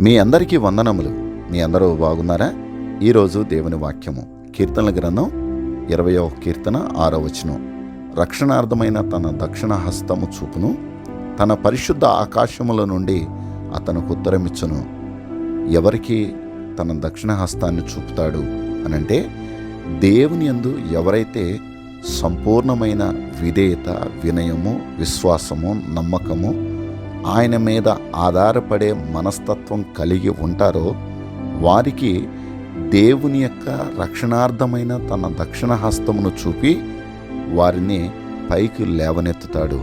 మీ అందరికీ వందనములు. మీ అందరూ బాగున్నారా? ఈరోజు దేవుని వాక్యము. కీర్తనల గ్రంథం ఇరవయో కీర్తన ఆరో వచనం. రక్షణార్థమైన తన దక్షిణ హస్తము చూపును తన పరిశుద్ధ ఆకాశముల నుండి అతనుకు ఉత్తరమిచ్చును. ఎవరికి తన దక్షిణ హస్తాన్ని చూపుతాడు అనంటే దేవుని యందు ఎవరైతే సంపూర్ణమైన విధేయత వినయము విశ్వాసము నమ్మకము ఆయన మీద ఆధారపడే మనస్తత్వం కలిగి ఉంటారో వారికి దేవుని యొక్క రక్షణార్థమైన తన దక్షిణ హస్తమును చూపి వారిని పైకి లేవనెత్తుతాడు.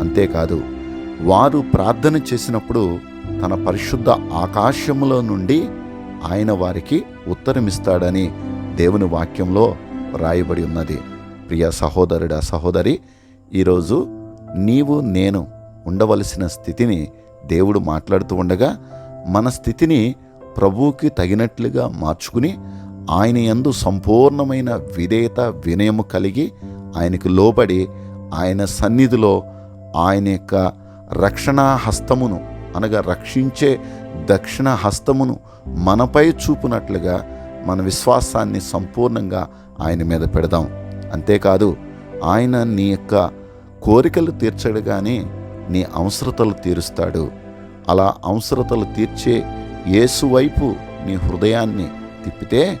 అంతేకాదు వారు ప్రార్థన చేసినప్పుడు తన పరిశుద్ధ ఆకాశములో నుండి ఆయన వారికి ఉత్తరమిస్తాడని దేవుని వాక్యంలో రాయబడి ఉన్నది. ప్రియ సహోదరుడా సహోదరి ఈరోజు నీవు నేను ఉండవలసిన స్థితిని దేవుడు మాట్లాడుతూ ఉండగా మన స్థితిని ప్రభువుకి తగినట్లుగా మార్చుకుని ఆయన యందు సంపూర్ణమైన విధేయత వినయము కలిగి ఆయనకు లోబడి ఆయన సన్నిధిలో ఆయన యొక్క రక్షణా హస్తమును అనగా రక్షించే దక్షిణ హస్తమును మనపై చూపునట్లుగా మన విశ్వాసాన్ని సంపూర్ణంగా ఆయన మీద పెడదాం. అంతేకాదు ఆయన నీ యొక్క కోరికలు తీర్చడు కానీ నీ అవసరతలు తీరుస్తాడు. అలా అవసరతలు తీర్చే యేసువైపు నీ హృదయాన్ని తిప్పితే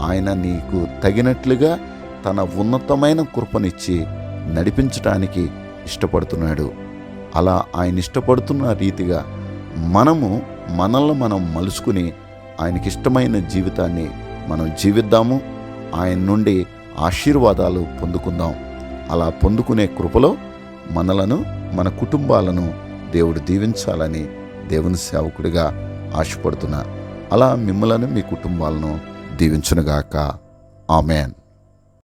ఆయన నీకు తగినట్లుగా తన ఉన్నతమైన కృపనిచ్చి నడిపించటానికి ఇష్టపడుతున్నాడు. అలా ఆయన ఇష్టపడుతున్న రీతిగా మనము మనల్ని మనం మలుచుకుని ఆయనకి ఇష్టమైన జీవితాన్ని మనం జీవిద్దాము. ఆయన నుండి ఆశీర్వాదాలు పొందుకుందాం. అలా పొందుకునే కృపలో మనలను మన కుటుంబాలను దేవుడు దీవించాలని దేవుని సేవకుడిగా ఆశపడుతున్నా. అలా మిమ్మలను మీ కుటుంబాలను దీవించునుగాక. ఆమెన్.